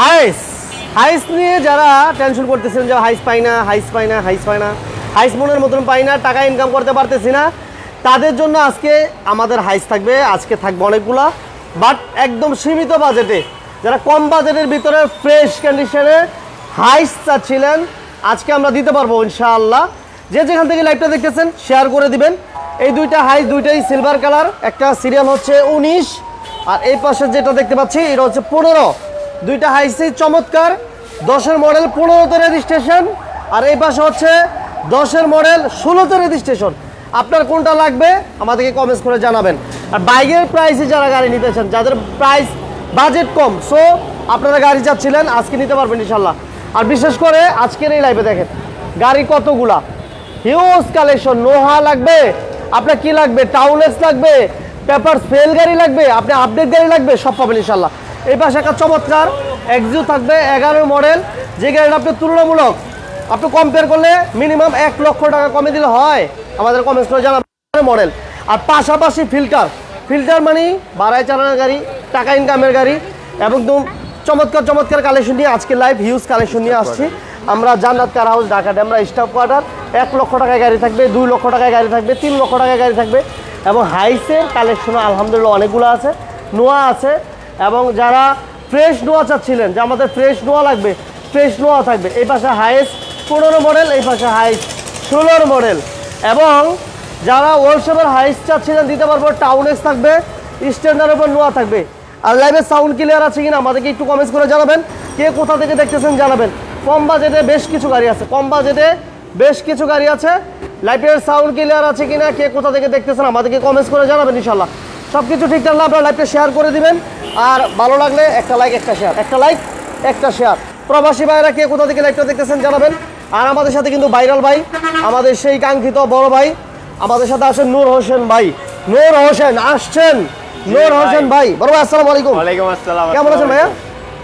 হাইস। হাইস নিয়ে যারা টেনশন করতেছেন যে হাইস পাই না, হাইস পাই না, হাইস পাই না, হাইস মনের মতন পাই না, টাকা ইনকাম করতে পারতেছি না। তাদের জন্য আজকে আমাদের হাইস থাকবে, আজকে থাকবে অনেকগুলা বাট একদম সীমিত বাজেটে যারা কম বাজেটের ভিতরে ফ্রেশ কন্ডিশনে হাইস চাচ্ছিলেন, আজকে আমরা দিতে পারব ইনশাআল্লাহ। যে যেখান থেকে লাইভটা দেখতেছেন শেয়ার করে দিবেন। এই দুইটা হাইস, দুইটাই সিলভার কালার একটা সিরিয়াল হচ্ছে উনিশ, আর এই পাশে যেটা দেখতে পাচ্ছি, এটা হচ্ছে পনেরো। দুইটা হাইসি চমৎকার। দশের মডেল পনেরোতে রেজিস্ট্রেশন আর এই পাশে হচ্ছে দশের মডেল ষোলোতে রেজিস্ট্রেশন আপনার কোনটা লাগবে আমাদেরকে কমেন্টস করে জানাবেন। আর বাইকের প্রাইসে যারা গাড়ি নিতেছেন যাদের প্রাইস বাজেট কম সো আপনারা গাড়ি চাচ্ছিলেন, আজকে নিতে পারবেন ইনশাল্লাহ আর বিশেষ করে আজকের এই লাইভে দেখেন, গাড়ি কতগুলা? হিউজ কালেকশন নোহা লাগবে, আপনার কি লাগবে? টাউনেস লাগবে পেপার ফেল গাড়ি লাগবে, আপনি আপডেট গাড়ি লাগবে, সব পাবেন ইনশাল্লাহ এই পাশে একটা চমৎকার এক্সিউ থাকবে, এগারো মডেল। যে গাড়িটা আপনি তুলনামূলক আপনি কম্পেয়ার করলে মিনিমাম এক লক্ষ টাকা কমে দিলে হয়। আমাদের কমেন্টস জানাবেন মডেল। আর পাশাপাশি ফিল্টার ফিল্টার মানে বাড়াই চালানোর গাড়ি, টাকা ইনকামের গাড়ি এবং চমৎকার চমৎকার কালেকশন নিয়ে আজকে লাইভ হিউজ কালেকশন নিয়ে আসছি। আমরা জান্নাত কার হাউস ঢাকা আমরা স্টাফ কোয়ার্টার এক লক্ষ টাকায় গাড়ি থাকবে, দুই লক্ষ টাকায় গাড়ি থাকবে, তিন লক্ষ টাকায় গাড়ি থাকবে এবং হাইসের কালেকশনও আলহামদুলিল্লাহ অনেকগুলো আছে। নোয়া আছে এবং যারা ফ্রেশ নোয়া চাচ্ছিলেন, যে আমাদের ফ্রেশ নোয়া লাগবে, ফ্রেশ নোয়া থাকবে। এই পাশে হাইস পনেরো মডেল, এই পাশে হাইস ষোলোর মডেল। এবং যারা ওয়ার্কশপের হাইস চাচ্ছিলেন, দিতে পারব টাউনেস থাকবে, স্ট্যান্ডার্ড উপর নোয়া থাকবে। আর লাইভে সাউন্ড ক্লিয়ার আছে কিনা, আমাদেরকে একটু কমেন্টস করে জানাবেন। কে কোথা থেকে দেখতেছেন জানাবেন। কম বাজেটে বেশ কিছু গাড়ি আছে, কম বাজেটে বেশ কিছু গাড়ি আছে। লাইভের সাউন্ড ক্লিয়ার আছে কিনা, কে কোথা থেকে দেখতেছেন, আমাদেরকে কমেন্টস করে জানাবেন ইনশাল্লাহ সব কিছু ঠিকঠাক থাকলে আপনার শেয়ার করে দিবেন। আর ভালো লাগলে একটা লাইক একটা শেয়ার একটা লাইক একটা শেয়ার প্রবাসী ভাইরা কে কোথা থেকে লাইভটা দেখতেছেন জানাবেন। আর আমাদের সাথে কিন্তু ভাইরাল ভাই আমাদের সেই কাঙ্ক্ষিত বড় ভাই আমাদের সাথে আছেন নূর হোসেন ভাই। নূর হোসেন আসছেন। নূর হোসেন ভাই বড় ভাই আসসালামু আলাইকুম। ওয়ালাইকুম আসসালাম কেমন আছেন ভাইয়া?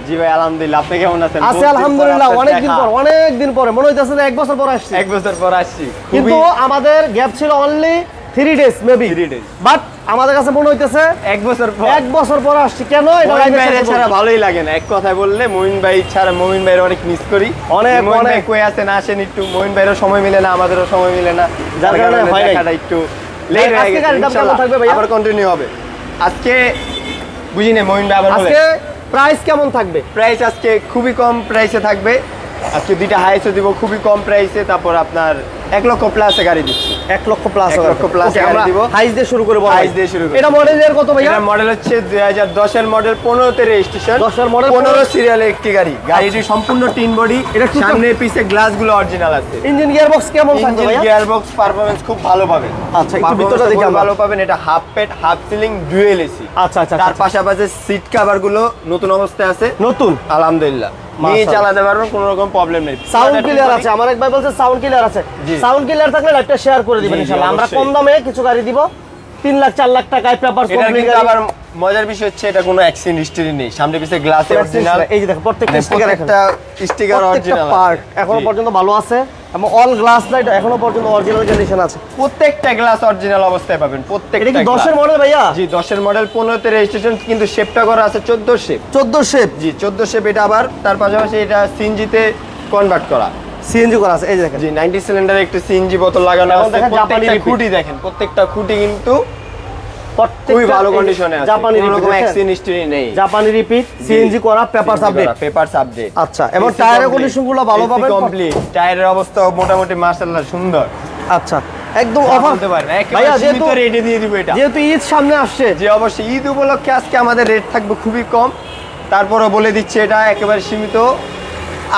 জি ভাই আলহামদুলিল্লাহ আপনি কেমন আছেন? আছে আলহামদুলিল্লাহ অনেক দিন পর অনেক দিন পরে মনে হইতেছে যে এক বছর পর আসছি। এক বছর পর আসছি। কিন্তু আমাদের গ্যাপ ছিল only three days maybe. But আমাদের কাছে মনে হইতেছে এক বছর পর। এক বছর পর আসছি। কেন ছাড়া ভালোই লাগে না। এক কথায় বললে মমিন ভাই ছাড়া মমিন ভাইয়ের অনেক মিস করি। অনেক, অনেক। কই আসেন একটু। মমিন ভাইয়েরও সময় মিলে না আমাদেরও সময় মিলে না। যার কারণে দেখাটা একটু লেট আজকে হয়ে গেছে? আবার কন্টিনিউ হবে। আজকে বুঝি না মমিন ভাই আবার আজকে প্রাইস কেমন থাকবে? প্রাইস আজকে খুবই কম প্রাইসে থাকবে। আজকে দুইটা হাইসে দিব খুবই কম প্রাইসে তারপর আপনার এক লক্ষ প্লাসে গাড়ি দিচ্ছি। এক লক্ষ প্লাস এক লক্ষ গাড়ি দিব। হাইস দিয়ে শুরু করে Highs দিয়ে শুরু করি। এটা মডেলের কত ভাইয়া? এটা মডেল হচ্ছে দুই হাজার দশের মডেল পনেরোতে রেজিস্ট্রেশন 10 এর model পনেরো সিরিয়ালের একটি গাড়ি। গাড়িটি সম্পূর্ণ টিন বডি। এটা সামনে পিছে গ্লাসগুলো অরিজিনাল আছে। ইঞ্জিন গিয়ার বক্স কেমন ইঞ্জিন গিয়ার বক্স পারফরমেন্স খুব ভালো পাবেন। আচ্ছা, একটু ভিতরটা দেখি ভালো পাবেন। এটা half pet half ceiling dual AC আচ্ছা আচ্ছা তার আচ্ছা। পাশাপাশি সিট কভারগুলো নতুন অবস্থায় আছে। নতুন? আলহামদুলিল্লাহ। নিয়ে চালাতে পারবেন কোনো রকম প্রবলেম নেই। সাউন্ড ক্লিয়ার আছে। আমার এক ভাই বলছে সাউন্ড ক্লিয়ার আছে। সাউন্ড ক্লিয়ার থাকলে লাইভটা শেয়ার করে দিবেন ইনশাআল্লাহ। আমরা কম দামে কিছু গাড়ি দিব। তিন লাখ চার লাখ টাকায় পেপার আবার মজার বিষয় হচ্ছে এটা কোনো অ্যাক্সিডেন্ট হিস্টরি নেই। সামনে পিছে গ্লাসে অরিজিনাল এই যে দেখো প্রত্যেকটা স্টিকার একটা স্টিকার অরিজিনাল পার্ট এখনও পর্যন্ত ভালো আছে। এবং অল গ্লাস লাইট এখনও পর্যন্ত অরিজিনাল কন্ডিশন আছে। প্রত্যেকটা গ্লাস অরিজিনাল অবস্থায় পাবেন এটা প্রত্যেকটা কি দশের মডেল ভাইয়া? জি দশের মডেল পনেরোতে রেজিস্ট্রেশন কিন্তু শেপটা করা আছে চোদ্দ শেপ চোদ্দ শেপ জি চোদ্দ শেপ এটা আবার তার পাশাপাশি এটা সিএনজিতে কনভার্ট করা। সিএনজি করা আছে এই দেখেন। জি নাইনটি সিলিন্ডার একটা সিএনজি বোতল লাগানো আছে দেখেন জাপানি প্রত্যেকটা খুঁটি। দেখেন প্রত্যেকটা খুঁটি কিন্তু খুবই ভালো কন্ডিশনে আছে। জাপানি রকম অ্যাক্সিডেন্ট নেই। জাপানি রিপিট সিএনজি করা আপডেট আপডেট আচ্ছা, এবং টায়ারের condition গুলো ভালো পাবেন। কমপ্লিট টায়ারের অবস্থা মোটামুটি মাশাআল্লাহ সুন্দর। আচ্ছা একদম অফার পারেন একেবারে ভাইয়া যেহেতু রেটে দিয়ে দিব এটা। যেহেতু ঈদ সামনে আসছে। যে অবশ্যই ঈদ উপলক্ষে আজকে আমাদের রেট থাকবে খুবই কম। তারপরও বলে দিচ্ছে এটা একেবারে সীমিত।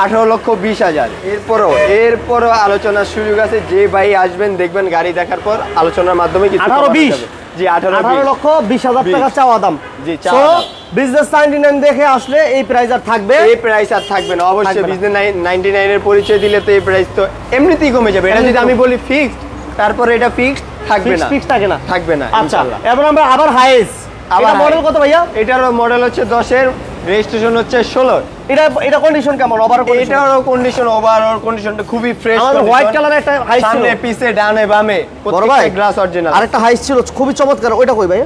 আঠারো লক্ষ বিশ হাজার। এরপরও এরপরও আলোচনার সুযোগ আছে। যে ভাই আসবেন দেখবেন গাড়ি দেখার পর আলোচনার মাধ্যমে কিছু 18 কমানো 20 যাবে। জি লক্ষ বিশ হাজার টাকা চাওয়া দাম। জি, চাওয়া বিজনেস নাইনটি নাইন দেখে আসলে এই প্রাইস আর থাকবে? এই প্রাইস আর থাকবে না। অবশ্যই। বিজনেস নাইনের পরিচয় দিলে তো এই প্রাইস তো এমনিতেই কমে যাবে। এটা যদি আমি বলি ফিক্সড তারপরে এটা ফিক্সড থাকবে ফিক্স না। ফিক্স থাকে না। থাকবে না আচ্ছা এবার আমরা আবার হাইস আবার মডেল। কত ভাইয়া? এটারও মডেল হচ্ছে দশের রেজিস্ট্রেশন হচ্ছে ষোলো এটা এটা কন্ডিশন কেমন? ওভার এটারও কন্ডিশন ওভারঅল কন্ডিশনটা খুবই ফ্রেশ আমাদের হোয়াইট কালারের একটা হাইস ছিল। সামনে পিছে ডানে বামে প্রত্যেকটা গ্লাস অরিজিনাল আরেকটা হাইস ছিল খুবই চমৎকার। ওইটা কই ভাই?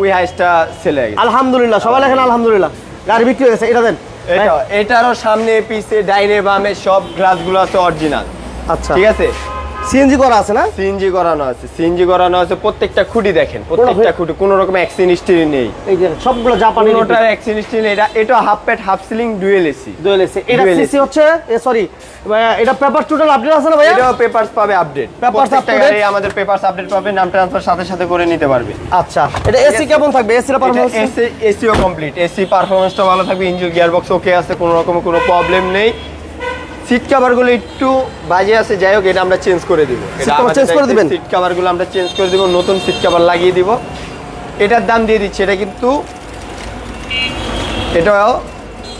ওই হাইসটা সেলে গেছে। আলহামদুলিল্লাহ সবাই লেখেন আলহামদুলিল্লাহ। গাড়ি বিক্রি হয়ে গেছে এটা দেন। এটা এটারও সামনে পিছে ডাইনে বামে সব গ্লাসগুলো আছে অরিজিনাল আচ্ছা। ঠিক আছে? সিএনজি করা আছে না? সিএনজি করানো আছে সিএনজি করানো আছে প্রত্যেকটা খুঁটি দেখেন প্রত্যেকটা খুঁটি কোনো রকম অ্যাক্সিন হিস্ট্রি নেই। এই যে সবগুলো জাপানি অ্যাক্সিন নেই এটা এটা half pad half ceiling dual AC dual AC এটা সিসি হচ্ছে এ সরি এটা পেপার টোটাল আপডেট আছে না ভাইয়া? এটাও পেপারস পাবে আপডেট প্রত্যেকটা update? আমাদের পেপারস আপডেট পাবে নাম ট্রান্সফার সাথে সাথে করে নিতে পারবে। আচ্ছা এটা এসি কেমন থাকবে? এসির পারফরম্যান্স এসি এসিও কমপ্লিট এসি পারফরমেন্সটা ভালো থাকবে ইঞ্জিন গিয়ার বক্স ওকে আছে কোনো রকম কোনো প্রবলেম নেই। সিট কভারগুলো একটু বাজে আছে যাই হোক এটা আমরা চেঞ্জ করে দিব। Cover করে দিবেন? সিট কভারগুলো আমরা চেঞ্জ করে দিব নতুন সিট কভার লাগিয়ে দিব। এটার দাম দিয়ে দিচ্ছি এটা কিন্তু এটাও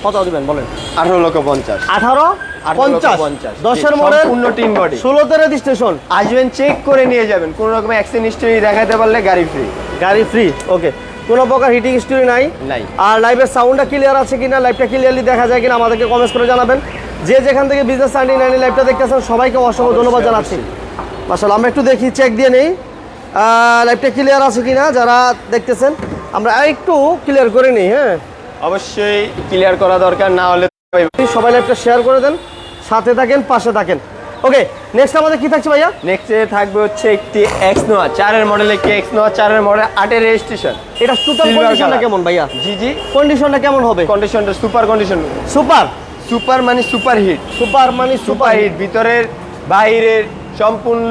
কত দিবেন বলেন? আঠারো লক্ষ পঞ্চাশ। আঠারো 18 পঞ্চাশ। পঞ্চাশ। দশের সম্পূর্ণ তিন body। ষোলোতে রেজিস্ট্রেশন আসবেন চেক করে নিয়ে যাবেন। কোনো রকম অ্যাক্সিডেন্ট হিস্ট্রি দেখাতে পারলে গাড়ি ফ্রি গাড়ি ফ্রি ওকে কোনো প্রকার হিটিং হিস্টরি নাই। নাই। আর লাইভের সাউন্ডটা ক্লিয়ার আছে কিনা লাইভটা ক্লিয়ারলি দেখা যায় কিনা আমাদেরকে কমেন্টস করে জানাবেন। যে যেখান থেকে বিজনেস নাইনটি নাইন লাইভটা দেখতেছেন সবাইকে অসংখ্য ধন্যবাদ জানাচ্ছি। মাসাল আমরা একটু দেখি চেক দিয়ে নেই। লাইভটা ক্লিয়ার আছে কিনা যারা দেখতেছেন আমরা একটু ক্লিয়ার করে নিই হ্যাঁ। অবশ্যই ক্লিয়ার করা দরকার না হলে সবাই লাইভটা শেয়ার করে দেন সাথে থাকেন পাশে থাকেন। ওকে নেক্সট আমাদের কি থাকছে ভাইয়া? নেক্সটে থাকবে হচ্ছে একটি এক্স নোয়া চারের মডেল একটি এক্স নোয়া চারের মডেল আটের রেজিস্ট্রেশন এটা টোটাল কন্ডিশনটা কেমন ভাইয়া? জি জি। কন্ডিশনটা কেমন হবে? কন্ডিশনটা সুপার কন্ডিশন সুপার সুপার মানে সুপার হিট সুপার মানে সুপার হিট ভিতরের বাইরের সম্পূর্ণ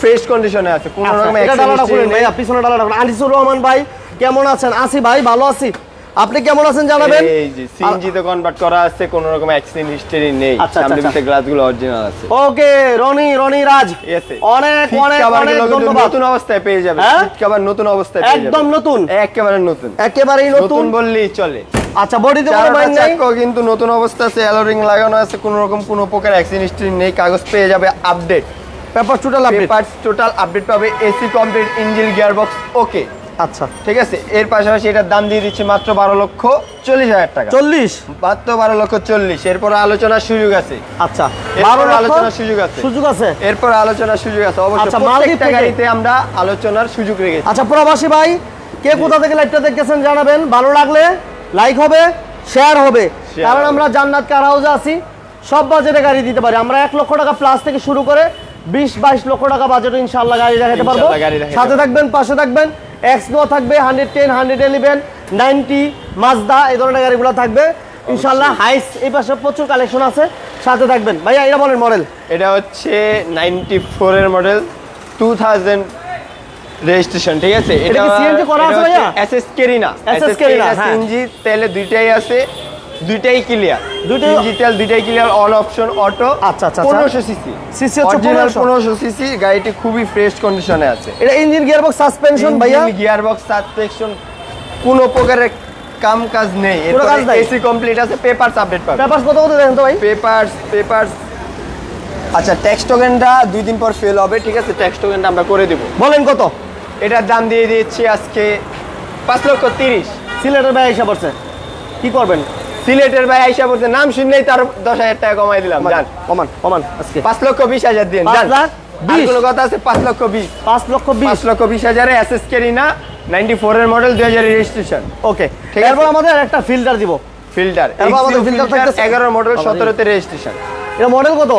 ফ্রেশ কন্ডিশনে আছে। কোনো আচ্ছা, রকম ভাইয়া পিছনে ডালাটা আনিসুর রহমান ভাই কেমন আছেন? আসি ভাই ভালো আছি। আপনি কেমন আছেন জানাবেন? এই যে সিএনজি তে কনভার্ট করা আছে কোনো রকম অ্যাক্সিডেন্ট হিস্টরি নেই। সামনে পিছে গ্লাসগুলো অরিজিনাল আছে। ওকে রনি রনি রাজ। অনেক অনেক অনেক ধন্যবাদ। নতুন অবস্থায় পেয়ে যাবে হ্যাঁ? সিট কভার নতুন অবস্থায় পেয়ে যাবে একদম নতুন। একেবারে নতুন। একেবারেই নতুন। বললেই চলে। আচ্ছা বডিতে কোনো বাইন নাই? কিন্তু নতুন অবস্থা আছে অ্যালোরিং লাগানো আছে কোনো রকম কোনো প্রকার অ্যাক্সিডেন্ট হিস্টরি নেই কাগজ পেয়ে যাবে update paper total update papers total update পাবে AC complete engine gear box okay আচ্ছা ঠিক আছে। এর পাশাপাশি এটার দাম দিয়ে দিচ্ছে মাত্র বারো লক্ষ চল্লিশ হাজার টাকা। চল্লিশ? মাত্র বারো লক্ষ চল্লিশ। এরপর আলোচনার সুযোগ আছে। আচ্ছা আলোচনার সুযোগ আছে। সুযোগ আছে? এরপর আলোচনার সুযোগ আছে। অবশ্যই আচ্ছা, প্রত্যেকটা গাড়িতে আমরা আলোচনার সুযোগ রেখেছি। আচ্ছা প্রবাসী ভাই কে কোথা থেকে লাইভটা দেখতেছেন জানাবেন। ভালো লাগলে লাইক হবে শেয়ার হবে। কারণ আমরা জান্নাত কার হাউসে আছি। সব বাজেটে গাড়ি দিতে পারি। আমরা এক লক্ষ টাকা প্লাস থেকে শুরু করে বিশ বাইশ লক্ষ টাকা বাজেটে ইনশাল্লাহ গাড়ি দেখাতে পারব। সাথে থাকবেন পাশে থাকবেন। এক্স নো থাকবে hundred ten hundred eleven ninety Mazda এই ধরনের গাড়িগুলো থাকবে। ইনশাল্লাহ হাইস এই পাশে প্রচুর কালেকশন আছে। সাথে থাকবেন। ভাইয়া এটা বলেন মডেল এটা হচ্ছে নাইনটি ফোরের মডেল টু থাউজেন্ড রেজিস্ট্রেশন ঠিক আছে? এটা সিএনজি করা আছে ভাইয়া? SS Carina SS Carina. CNG তেলে দুইটাই আছে। দুইটাই ক্লিয়ার দুইটাই- ডিজিটাল দুইটাই ক্লিয়ার অল অপশন অটো আচ্ছা, আচ্ছা, আচ্ছা। পনেরোশো সিসি CC হচ্ছে 1500 সিসি গাড়িটি খুবই ফ্রেশ কন্ডিশনে আছে। এটা ইঞ্জিন গিয়ারবক্স সাসপেনশন ভাইয়া? গিয়ার বক্স সাসপেকশন কোনো প্রকারের কাম কাজ নেই। কোনো কাজ নাই? এসি কমপ্লিট আছে পেপারস আপডেট পাবে। পেপারস কত কত দেখেন তো ভাই? পেপারস পেপারস আচ্ছা ট্যাক্স টোকেনটা দুই দিন পর ফেল হবে ঠিক আছে? ট্যাক্স টোকেনটা আমরা করে দিব। বলেন কত? এটার দাম দিয়ে দিচ্ছি আজকে পাঁচ লক্ষ তিরিশ। সিলেটের ভাই এসে পড়ছে কি করবেন? সিলেটের ভাই আইসা বলছে নাম শুনলেই তার দশ হাজার টাকা কমাই দিলাম জান। কমান কমান আজকে। পাঁচ লক্ষ বিশ হাজার দিন জান? কোনো কথা আছে? পাঁচ লক্ষ বিশ। পাঁচ লক্ষ পাঁচ বিশ লক্ষ বিশ হাজারে এসএস কেরিনা নাইনটি ফোরের মডেল দুই হাজার রেজিস্ট্রেশন ওকে ঠিক আছে। আমাদের একটা ফিল্টার দিব। ফিল্টার আমাদের filter থাকতেছে। এগারো মডেল সতেরোতে রেজিস্ট্রেশন এটা মডেল কত?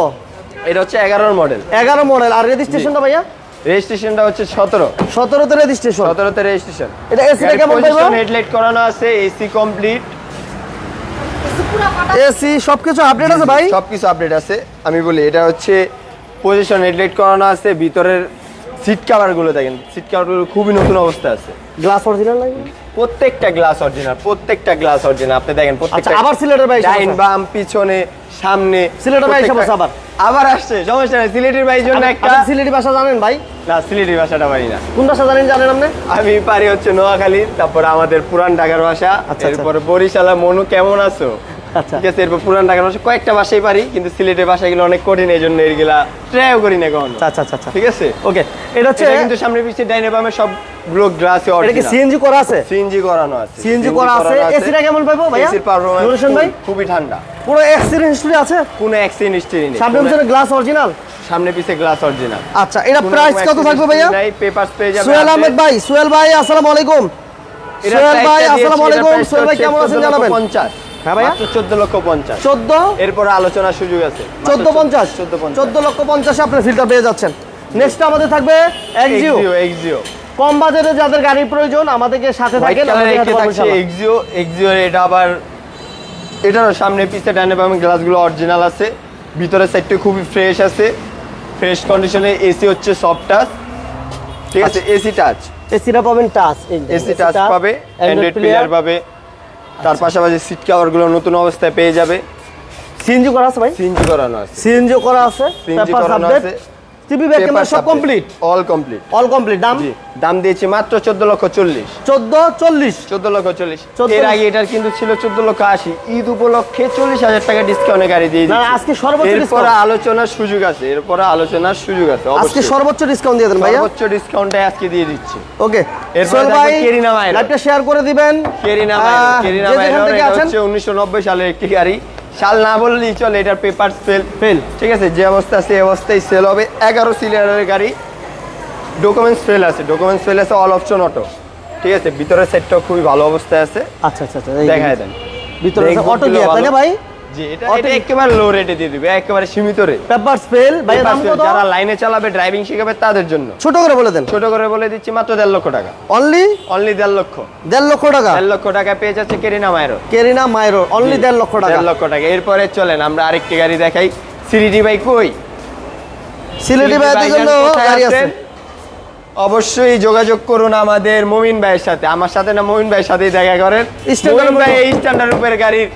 এটা হচ্ছে এগারোর মডেল এগারো মডেল আর রেজিস্ট্রেশনটা ভাইয়া? রেজিস্ট্রেশনটা হচ্ছে সতেরো। সতেরোতে রেজিস্ট্রেশন সতেরোতে রেজিস্ট্রেশন এটা এসিটা কেমন পাইবো? হেডলাইট করানো আছে এসি কমপ্লিট এসি সবকিছু আপডেট আছে ভাই? সবকিছু আপডেট আছে। আমি বলি এটা হচ্ছে পজিশন হেডলাইট করানো আছে ভিতরের সিট কভারগুলো দেখেন। সিট কভারগুলো খুবই নতুন অবস্থা আছে। গ্লাস অরিজিনাল লাগে প্রত্যেকটা গ্লাস অরিজিনাল প্রত্যেকটা গ্লাস অরিজিনাল আপনি দেখেন আচ্ছা প্রত্যেকটা আবার সিলেটের ভাই ডাইন বাম পিছনে সামনে সিলেটের ভাই পড়ছে আবার। আবার আসছে সমস্যা নেই। সিলেটের ভাই জন্য একটা আপনি সিলেটি ভাষা জানেন ভাই? না সিলেটের ভাষাটা পারি না। কোন ভাষা জানেন জানেন আপনি? আমি পারি হচ্ছে নোয়াখালী তারপর আমাদের পুরান ঢাকার ভাষা আচ্ছা। এরপরে বরিশালা মনু কেমন আছো? আচ্ছা ঠিক আছে এরপর পুরান ঢাকার ভাষা কয়েকটা ভাষাই পারি কিন্তু সিলেটের ভাষাগুলো অনেক কঠিন এই জন্য এগুলা ট্রাইও করি না কখনো। আচ্ছা আচ্ছা আচ্ছা। ঠিক আছে? ওকে এটা হচ্ছে কিন্তু সামনে পিছিয়ে ডাইনে বামে সবগুলো গ্লাসে এটা কি সিএনজি করা আছে? সিএনজি করানো আছে সিএনজি করা আছে। এসিটা কেমন পাইবো ভাইয়া? এসির পারফরম্যান্স ভাই? খুবই ঠান্ডা। পুরো এক্সিডেন্ট হিস্টরি আছে? কোনো অ্যাক্সিডেন্ট হিস্টরি নেই। সামনে পিছনে গ্লাস অরিজিনাল সামনে পিছে গ্লাস অরিজিনাল আচ্ছা এটা প্রাইস কত থাকবে ভাইয়া? নাই পেপারস পেয়ে যাবে সোহেল আহমেদ ভাই সোহেল ভাই আসসালামু আলাইকুম। সোহেল ভাই আসসালামু আলাইকুম। সোহেল ভাই কেমন আছেন 14 জানাবেন? 50 হ্যাঁ ভাইয়া? চোদ্দ লক্ষ পঞ্চাশ। চোদ্দ? এরপরে আলোচনার সুযোগ আছে। চোদ্দ পঞ্চাশ? চোদ্দ চোদ্দ লক্ষ পঞ্চাশে আপনার ফিল্টার পেয়ে যাচ্ছেন। নেক্সট আমাদের থাকবে এক্সিও এক্সিও কম বাজেটে যাদের গাড়ির প্রয়োজন আমাদেরকে সাথে থাকেন। এক্সিও এক্সিও এটা আবার এটারও সামনে পিছে ডানে পাবেন গ্লাসগুলো অরিজিনাল আছে। ভিতরের সাইডটা খুবই ফ্রেশ আছে। ফ্রেশ কন্ডিশনে এসি হচ্ছে সফট টাচ ঠিক আছে। এসি টাচ এসিটা পাবেন টাচ এসি টাচ পাবে অ্যান্ড্রয়েড প্লেয়ার পাবে। তার আচ্ছা। পাশাপাশি সিট কভারগুলো নতুন অবস্থায় পেয়ে যাবে সিএনজি করা আছে ভাই সিএনজি করানো আছে সিএনজি করা আছে পেপার করানো আপডেট আছে। টিভি ব্যাক ক্যামেরা সব complete all complete all complete দাম দাম দিয়েছি মাত্র চোদ্দ লক্ষ চল্লিশ। 14 40 চোদ্দ লক্ষ চল্লিশ। 14 এর আগে এটার কিন্তু ছিল চোদ্দ লক্ষ আশি। ঈদ উপলক্ষে চল্লিশ হাজার টাকা ডিসকাউন্টে গাড়ি দিয়ে না আজকে সর্বোচ্চ এরপরে আলোচনার সুযোগ আছে এরপরে আলোচনার সুযোগ আছে আজকে সর্বোচ্চ ডিসকাউন্ট দিয়ে দেন ভাইয়া। সর্বোচ্চ ডিসকাউন্টে আজকে দিয়ে দিচ্ছি। ওকে এরপরে ভাই কেরিনা মাইরো। লাইভটা শেয়ার করে দিবেন। কেরিনা মাইরো কেরিনা উনিশশো নব্বই সালের একটি গাড়ি। সাল না বললেই চল এটার পেপার সেল ফেল ঠিক আছে যে অবস্থা সেই অবস্থায় সেল হবে। এগারো সিলিন্ডারের গাড়ি ডকুমেন্টস ফেল আছে ডকুমেন্টস ফেল আছে অল অপশন অটো ঠিক আছে ভিতরের সেটটাও খুবই ভালো অবস্থায় আছে। আচ্ছা আচ্ছা আচ্ছা দেখায় দেন। ভিতরে অটো গিয়ার তাই না ভাই? জি এটা এটা একেবারে লো রেটে দিয়ে দিবে একেবারে সীমিত রেট পেপারস ফেল ভাই দাম কত যারা লাইনে চালাবে ড্রাইভিং শিখাবে তাদের জন্য। ছোট করে বলে দেন। ছোট করে বলে দিচ্ছি মাত্র দেড় লক্ষ টাকা। অনলি লক্ষ। লক্ষ টাকা? লক্ষ টাকা পেয়ে যাচ্ছে কেরিনা মায়েরও কেরিনা মাইরো অনলি দেড় লক্ষ টাকা। লক্ষ টাকা। এরপরে চলেন আমরা আরেকটি গাড়ি দেখাই। সিরিডি বাইক কই? সিলেটি জন্য গাড়ি আছে। অবশ্যই যোগাযোগ করুন আমাদের মমিন ভাইয়ের সাথে। আমার সাথে না মমিন ভাইয়ের সাথেই দেখা করেন। মমিন ভাই এই স্ট্যান্ডার্ড উপরের গাড়ির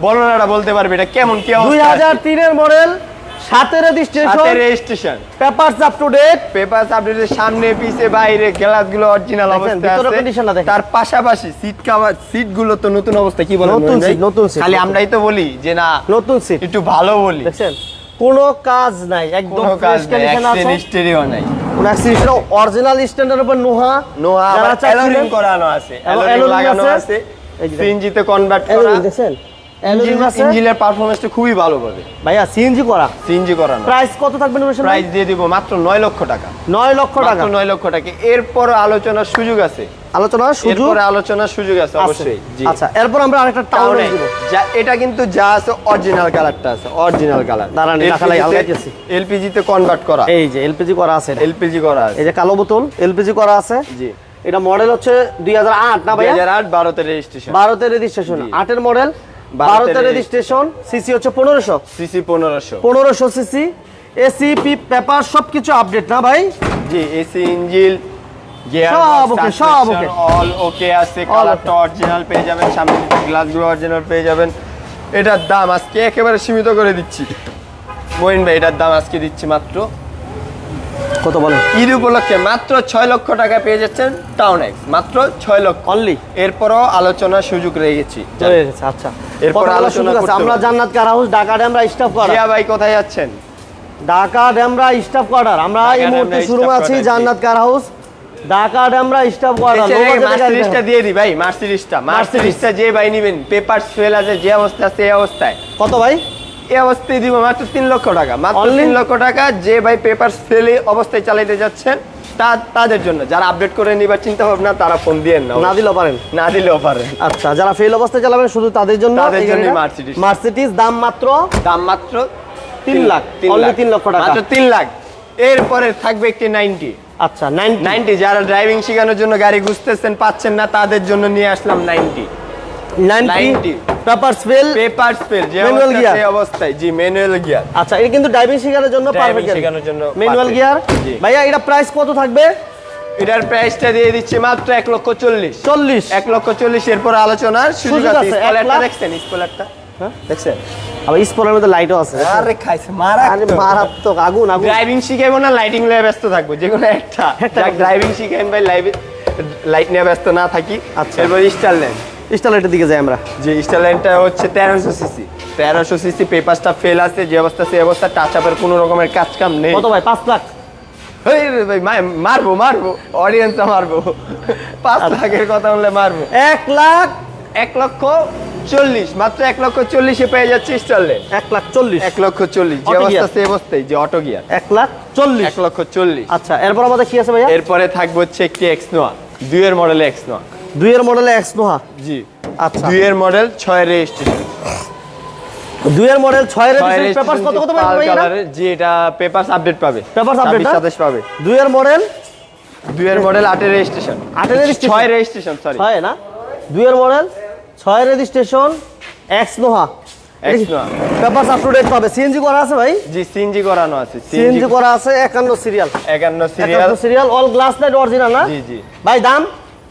বর্ণনাটা বলতে পারবে এটা কেমন কি দুই অবস্থা হাজার তিনের মডেল সাতের রেজিস্ট্রেশন সাথে registration papers up to date paper আপডেটের সামনে পিছে বাইরে গ্লাসগুলো অরিজিনাল দেখেন, অবস্থায় আছে। দেখেন। তার পাশাপাশি সিট কভার সিটগুলো তো নতুন অবস্থা কি বলেন নতুন seat, নতুন seat, খালি আমরাই তো বলি যে না নতুন সিট একটু ভালো বলি। দেখছেন? কোনো কাজ নাই একদম ফ্রেশ কন্ডিশন আছে। স্টেরিও নাই। অরিজিনাল স্ট্যান্ডার্ড উপর নোহা আবার চাচ্ছিলেন- করানো আছে লাগানো আছে। দেখেন। সিএনজিতে কনভার্ট করা। আছে ইঞ্জিনের পারফরম্যান্সটা খুবই ভালো পাবে ভাইয়া সিএনজি করা? সিএনজি করানো প্রাইস কত থাকবে প্রাইস দিয়ে দিব মাত্র নয় লক্ষ টাকা। 9 লক্ষ টাকা। নয় লক্ষ টাকা। এরপর আলোচনার সুযোগ আছে। আলোচনার সুযোগ? এরপরে আলোচনার সুযোগ আছে আছে। অবশ্যই। আচ্ছা এরপর আমরা আরেকটা টাউন দিব। যা এটা কিন্তু যা আছে অরিজিনাল কালারটা আছে অরিজিনাল কালার দাঁড়ান, দেখালাই আলগাইতেছি। এলপিজি তে কনভার্ট করা। এই যে এলপিজি করা আছে এলপিজি করা আছে। এই যে কালো বোতল এলপিজি করা আছে। জি। এটা মডেল হচ্ছে 2008 না হাজার আট বারোতে রেজিস্ট্রেশন ভারতের রেজিস্ট্রেশন। আটের মডেল ভারতের রেজিস্ট্রেশন সিসি হচ্ছে পনেরোশো। সিসি পনেরোশো। পনেরোশো সিসি এসি পি পেপার সবকিছু আপডেট না ভাই? জি এসি ইঞ্জিল সব। অল ওকে আছে All কালারটা অরিজিনাল পেয়ে যাবেন সামনে গ্লাসগুলো অরিজিনাল পেয়ে যাবেন। এটার দাম আজকে একেবারে সীমিত করে দিচ্ছি। মহিন ভাই এটার দাম আজকে দিচ্ছি মাত্র কত বলেন? ঈদ উপলক্ষে মাত্র ছয় লক্ষ টাকা পেয়ে যাচ্ছেন টাউন এক্স মাত্র ছয় লক্ষ। অনলি এরপরও আলোচনার সুযোগ রয়ে গেছি। আচ্ছা। এরপর আলোচনা আমরা Jannat car house? Dhaka Demra staff করা ভাই কোথায় যাচ্ছেন? ঢাকা ড্যামরা স্টাফ কোয়ার্টার আমরা এই মুহূর্তে শুরু আছি Jannat car house. Dhaka Demra staff quarter মার্সিডিসটা দিয়ে দি ভাই মার্সিডিসটা মার্সিডিসটা যে ভাই নিবেন পেপার ফেল আছে যে অবস্থা এই অবস্থায়। কত ভাই? এই অবস্থায় দিব মাত্র তিন লক্ষ টাকা। মাত্র তিন লক্ষ টাকা যে ভাই পেপার ফেলে অবস্থায় চালাইতে যাচ্ছেন তা তাদের জন্য। যারা আপডেট করে নিবার চিন্তা ভাবনা তারা ফোন দিয়ে না। না দিলেও পারেন। না দিলেও পারে আচ্ছা যারা ফেল অবস্থায় চালাবেন শুধু তাদের জন্য তাদের গাড়িটা। Mercedes। মার্সিডিজ দাম মাত্র দাম মাত্র তিন লাখ, তিন লক্ষ টাকা। মাত্র তিন লাখ। এরপরে থাকবে একটি নাইনটি আচ্ছা নাইন নাইনটি যারা ড্রাইভিং শেখানোর জন্য গাড়ি খুঁজতেছেন পাচ্ছেন না তাদের জন্য নিয়ে আসলাম ninety 90 papers fail paper fail যে Manual অবস্থা gear? অবস্থায়। জি ম্যানুয়াল গিয়ার আচ্ছা এটা কিন্তু ড্রাইভিং শেখানোর জন্য পারফেক্ট শেখানোর জন্য ম্যানুয়াল গিয়ার ভাইয়া এটা প্রাইস কত থাকবে? এটার প্রাইসটা দিয়ে দিচ্ছে মাত্র এক লক্ষ চল্লিশ। চল্লিশ। এক লক্ষ চল্লিশ এরপর আলোচনার সুযোগ সুযোগ আছে। আছে, এক স্পলারটা লাখ- দেখছেন? স্পলারটা হ্যাঁ? দেখছেন? আবার স্পলের মধ্যে লাইটও আছে। আরে খাইছে আরে মারাত্মক আগুন আগুন। ড্রাইভিং শিখাইবো না লাইটিং নিয়ে ব্যস্ত থাকব যে কোনো একটা। ড্রাইভিং শিখাইন ভাই লাইভ লাইট নিয়ে ব্যস্ত না থাকি। আচ্ছা। এরপর স্টার ল্যান্ড স্টারলাইটের দিকে যাই আমরা। যে হচ্ছে তেরোশো সিসি। তেরোশো সিসি পেপারসটা ফেল আছে যে অবস্থা সেই অবস্থা টাচ আপের কোনো রকমের কাজ কাম নেই। কত ভাই? পাঁচ লাখ। ভাই মারবো মারবো অডিয়েন্সটা মারবো। পাঁচ লাখের কথা বললে মারবো। এক লাখ? এক লক্ষ চল্লিশ মাত্র এক লক্ষ চল্লিশে পেয়ে যাচ্ছে স্টারলে এক লাখ চল্লিশ। এক লক্ষ চল্লিশ যে অবস্থা সে অবস্থায় যে অটো গিয়ার এক লাখ চল্লিশ। এক লক্ষ চল্লিশ। আচ্ছা এরপর আমাদের কি আছে ভাইয়া? এরপরে থাকবে হচ্ছে একটি এক্স নোয়া দুইয়ের মডেলে এক্স নোয়া দুইয়ের মডেলে এক্স নোহা জি। আচ্ছা। দুইয়ের মডেল ছয় রেজিস্ট্রেশন দুইয়ের মডেল ছয়ের পেপার কত কত পাবেন ভাই এটা? জি এটা পেপারস আপডেট পাবে। Update, না? সাতাশ পাবে। দুইয়ের মডেল দুইয়ের মডেল আটের রেজিস্ট্রেশন আটের registration? ছয় রেজিস্ট্রেশন সরি ছয় না? দুইয়ের মডেল ছয় registration X Noah. Paper up to date পাবে। সিএনজি করা আছে ভাই? জি সিএনজি করানো আছে সিএনজি করা আছে একান্ন সিরিয়াল একান্ন সিরিয়াল একান্ন serial all glass light original না? জি জি। ভাই দাম?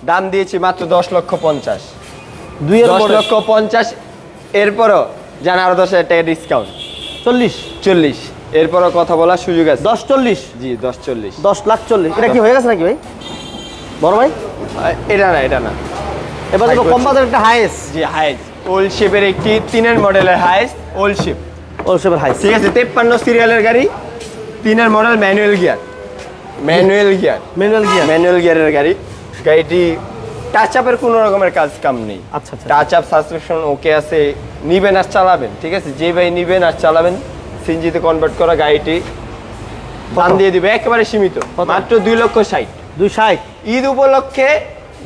দাম দিয়েছি মাত্র দশ লক্ষ পঞ্চাশ। দুই দশ লক্ষ পঞ্চাশ এরপরও জান আরও দশ হাজার টাকা ডিসকাউন্ট চল্লিশ। চল্লিশ এরপরও কথা বলার সুযোগ আছে। দশ চল্লিশ। জি দশ চল্লিশ। দশ লাখ চল্লিশ। এটা কি হয়ে গেছে নাকি ভাই? বড় ভাই? এটা না এটা না। এবার দেখো কম বাজার একটা হাইস জি হাইস ওল্ড শেপের একটি তিনের মডেলের হাইস ওল্ড শেপ ওলসেপের হাইস ঠিক আছে তেপ্পান্ন সিরিয়ালের গাড়ি তিনের model manual gear manual gear manual gear manual গিয়ারের গাড়ি। গাড়িটি টাচ আপের কোনো রকমের কাজ কাম নেই। আচ্ছা আচ্ছা। টাচ আপ সাসপেকশন ওকে আছে নিবেন আর চালাবেন ঠিক আছে? যে ভাই নিবেন আর চালাবেন সিনজিতে কনভার্ট করা গাড়িটি দাম দিয়ে দিবে একেবারে সীমিত মাত্র দুই লক্ষ ষাট। দুই ষাট? ঈদ উপলক্ষে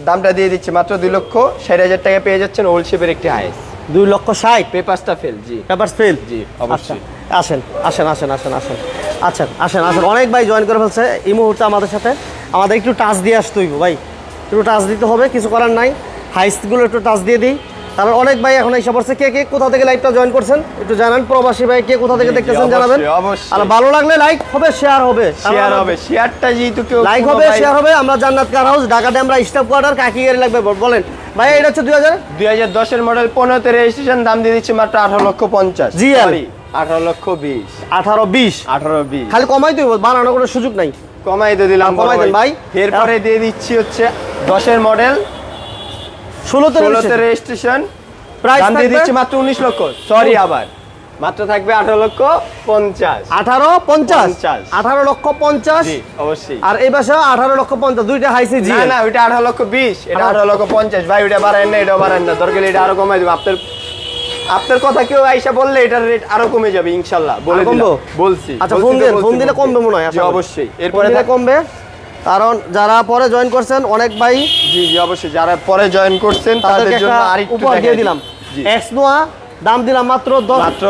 দামটা দিয়ে দিচ্ছে মাত্র দুই লক্ষ ষাট হাজার টাকা পেয়ে যাচ্ছেন ওল্ড শেপের একটি হাইস দুই লক্ষ ষাট? পেপারসটা ফেল জি। পেপার ফেল জি, অবশ্যই। আসেন আসেন আসেন আসেন আসেন। আচ্ছা আসেন আসেন। অনেক ভাই জয়েন করে ফেলছে এই মুহূর্তে আমাদের সাথে। আমাদের একটু টাচ দিয়ে আসতে হইব ভাই। একটু টাচ দিতে হবে কিছু করার নাই। হাইস্টগুলো একটু টাচ দিয়ে দিই। কারণ অনেক ভাই এখন এসে পড়ছে কে কে কোথা থেকে লাইভটা জয়েন করছেন? একটু জানান প্রবাসী ভাই কে কোথা থেকে জি, জি, দেখতেছেন জানাবেন। আর ভালো লাগলে লাইক হবে শেয়ার হবে। শেয়ার হবে শেয়ারটা যেহেতু কেউ লাইক হবে শেয়ার হবে আমরা জান্নাত কার হাউস ঢাকাতে আমরা স্টাফ কোয়ার্টার কাকি গাড়ি লাগবে বলেন। ভাই এটা হচ্ছে দুই হাজার? দুই হাজার দশের মডেল পনেরোতে রেজিস্ট্রেশন দাম দিয়ে দিচ্ছে মাত্র আঠারো লক্ষ পঞ্চাশ। GL আঠারো লক্ষ বিশ। আঠারো বিশ। আঠারো বিশ। খালি কমাই দিব বানানোর কোনো সুযোগ নাই। কমাই তো দিলাম কমাই দেন ভাই। এরপরে দিয়ে দিচ্ছি হচ্ছে দশের মডেল ষোলোতে ষোলোতে রেজিস্ট্রেশন প্রাইস দিয়ে দিচ্ছি মাত্র উনিশ লক্ষ। সরি আবার। মাত্র থাকবে আঠারো লক্ষ পঞ্চাশ। আঠারো পঞ্চাশ। আঠারো লক্ষ পঞ্চাশ? অবশ্যই। আর এই আঠারো লক্ষ পঞ্চাশ দুইটা হাইসি জি না ওইটা আঠারো লক্ষ বিশ। এটা আঠারো- লক্ষ পঞ্চাশ। ভাই ওইটা বাড়ায় না এটাও বাড়ায় না। দরকার এটা আরও কমাই দেবো। আপনার আপনার কথা কেউ আইসা বললে এটার রেট আরও কমে যাবে ইনশাল্লাহ। বলে দিলাম। কমবো? বলছি আচ্ছা বলছি ফোন দিলে। কমবে মনে হয়। অবশ্যই। এরপরে কমবে? কারণ যারা পরে জয়েন করছেন অনেক ভাই জি জি অবশ্যই যারা পরে জয়েন করছেন তাদের জন্য আরেকটু উপহার দিয়ে দিলাম। এক্স নোয়া দাম দিলাম মাত্র দশ মাত্র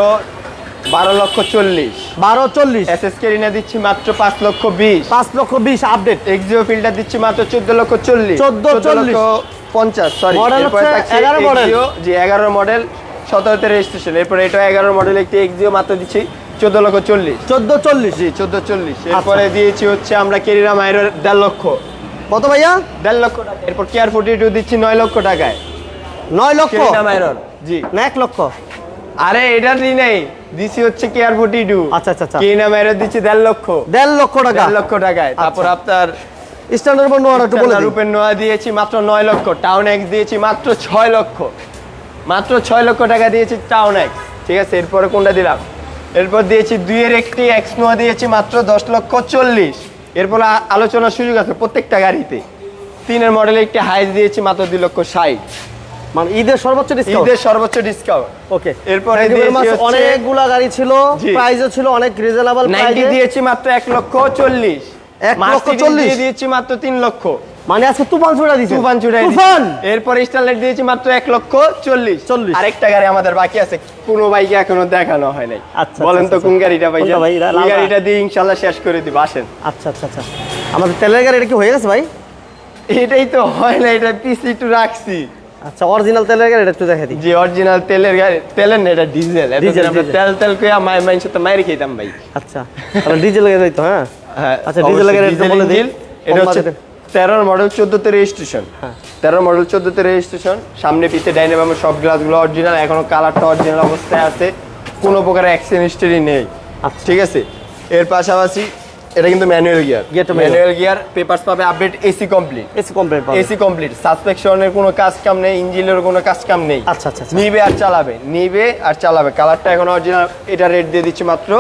বারো লক্ষ চল্লিশ। বারো চল্লিশ। এস এস কেরিনা দিচ্ছি মাত্র পাঁচ লক্ষ বিশ। পাঁচ লক্ষ বিশ আপডেট এক্সিও ফিল্টার দিচ্ছি মাত্র চোদ্দ লক্ষ চল্লিশ। 14 চল্লিশ। পঞ্চাশ সরি 11 model। জি এগারো মডেল সতেরোতে রেজিস্ট্রেশন এরপরে এটা এগারো মডেল একটি এক্সিও মাত্র দিচ্ছি। চোদ্দ লক্ষ চল্লিশ। চোদ্দ চল্লিশ। জি চোদ্দ চল্লিশ। আচ্ছা। এরপরে দিয়েছি হচ্ছে আমরা কেরিনা মায়ের দেড় লক্ষ। কত ভাইয়া? দেড় লক্ষ টাকা। এরপর কেয়ার ফোর্টি টু দিচ্ছি নয় লক্ষ টাকায়। নয় লক্ষ? মায়ের জি। না এক লক্ষ। আরে এটা দিই নাই। দিছি হচ্ছে কেয়ার ফোর্টি টু। আচ্ছা, আচ্ছা, আচ্ছা। কেরিনা মায়ের দিচ্ছি দেড় লক্ষ। দেড় লক্ষ টাকা। দেড় লক্ষ টাকায়। তারপর আচ্ছা। আপনার স্ট্যান্ডার্ড উপর নোয়ার একটু বলে। রূপের নোয়া দিয়েছি মাত্র নয় লক্ষ। টাউন এক্স দিয়েছি মাত্র ছয় লক্ষ। মাত্র ছয় লক্ষ টাকা দিয়েছি টাউন এক্স। ঠিক আছে এরপরে কোনটা দিলাম? এরপর দিয়েছি দুইয়ের একটি এক্স নোয়া দিয়েছি মাত্র দশ লক্ষ চল্লিশ। এরপর আলোচনার সুযোগ আছে প্রত্যেকটা গাড়িতে। তিনের মডেলে একটি হাইস দিয়েছি মাত্র দুই লক্ষ ষাট। মানে ঈদের সর্বোচ্চ ডিসকাউন্ট ঈদের সর্বোচ্চ ডিসকাউন্ট ওকে। এরপরে অনেকগুলা গাড়ি ছিল জি। প্রাইসও ছিল অনেক রিজনেবল প্রাইসে দিয়েছি মাত্র এক লক্ষ চল্লিশ। এক লক্ষ চল্লিশ? দিয়েছি মাত্র তিন লক্ষ। মানে আজকে তুফান ছুড়া দিছে। তুফান চুড়াই তুফান! এরপর স্টারলাইট দিয়েছি মাত্র এক লক্ষ চল্লিশ। চল্লিশ। আরেকটা গাড়ি আমাদের বাকি আছে। কোনো বাইকে এখনও দেখানো হয় নাই। আচ্ছা, বলেন তো আচ্ছা, কোন আচ্ছা। গাড়িটা ভাই? ভাই? এই গাড়িটা দিয়ে ইনশাল্লাহ শেষ করে দিব। আসেন। আচ্ছা আচ্ছা আচ্ছা। আমাদের তেলের গাড়ি এটা কি হয়ে গেছে ভাই? এটাই তো হয় না এটা পিসি একটু রাখছি। আচ্ছা অরিজিনাল তেলের গাড়ি এটা একটু দেখা দিই। যে অরিজিনাল তেলের গাড়ি তেলের না এটা ডিজেল ডিজেল, আমরা তেল তেল করে মায়ের মাইন সাথে মায়ের খেতাম ভাই। আচ্ছা তাহলে ডিজেল গাড়ি তো হ্যাঁ? হ্যাঁ আচ্ছা ডিজেল গাড়ি বলে দিই। এটা হচ্ছে তেরোর মডেল চোদ্দতে রেজিস্ট্রেশন। তেরো মডেল চোদ্দতে রেজিস্ট্রেশন সামনে পিছে ডাইনামামের সব গ্লাসগুলো অরিজিনাল এখনও কালারটা অরিজিনাল অবস্থায় আছে। কোনো প্রকার অ্যাক্সিডেন্ট হিস্টরি নেই। আচ্ছা। ঠিক আছে? এর পাশাপাশি এটা কিন্তু manual gear manual gear papers পাবে update AC complete AC complete AC complete সাসপেকশনের কোনো কাজ কাম নেই ইঞ্জিনের কোনো কাজ কাম নেই। আচ্ছা, আচ্ছা, আচ্ছা। নিবে আর চালাবে। নিবে আর চালাবে। কালারটা এখন অরিজিনাল এটা রেট দিয়ে দিচ্ছি মাত্র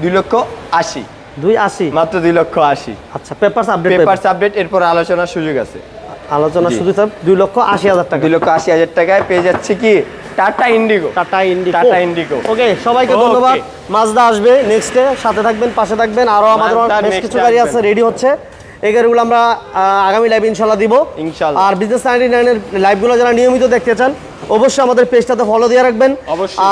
দুই লক্ষ আশি। দুই আশি? মাত্র দুই লক্ষ আশি। আচ্ছা পেপারস আপডেট পেপারস আপডেট এরপর আলোচনার সুযোগ আছে। আলোচনা শুধু স্যার দুই লক্ষ আশি হাজার টাকা। দুই লক্ষ আশি হাজার টাকায় পেয়ে যাচ্ছে কি? Tata Indigo Tata Indigo Tata Indigo. Okay সবাইকে ধন্যবাদ। মাজদা আসবে নেক্সটে সাথে থাকবেন পাশে থাকবেন আরও আমাদের বেশ কিছু গাড়ি আছে রেডি হচ্ছে। এই গাড়িগুলো আমরা আগামী লাইভ ইনশাল্লাহ দিব। ইনশাল্লাহ। আর বিজনেস নাইনটি নাইনের লাইভগুলো যারা নিয়মিত দেখতে চান অবশ্যই আমাদের পেজটাতে ফলো দিয়ে রাখবেন।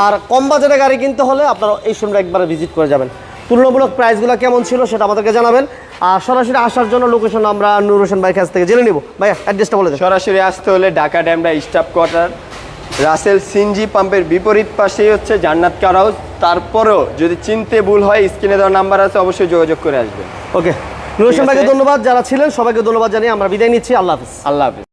আর কম বাজারে গাড়ি কিনতে হলে আপনারা এই শোরুমটা একবার ভিজিট করে যাবেন। তুলনামূলক প্রাইসগুলো কেমন ছিল সেটা আমাদেরকে জানাবেন। আর সরাসরি আসার জন্য লোকেশন আমরা নূর হোসেন ভাইয়ের কাছ থেকে জেনে নিব। ভাইয়া অ্যাড্রেসটা বলে সরাসরি আসতে হলে Dhaka Demra staff quarter Russell CNG পাম্পের বিপরীত পাশেই হচ্ছে জান্নাত কার হাউস তারপরেও যদি চিনতে ভুল হয় স্ক্রিনে দেওয়ার নাম্বার আছে অবশ্যই যোগাযোগ করে আসবেন। ওকে নূর হোসেন ভাইকে ধন্যবাদ। যারা ছিলেন সবাইকে ধন্যবাদ জানিয়ে আমরা বিদায় নিচ্ছি। আল্লাহ হাফিজ। আল্লাহ হাফিজ।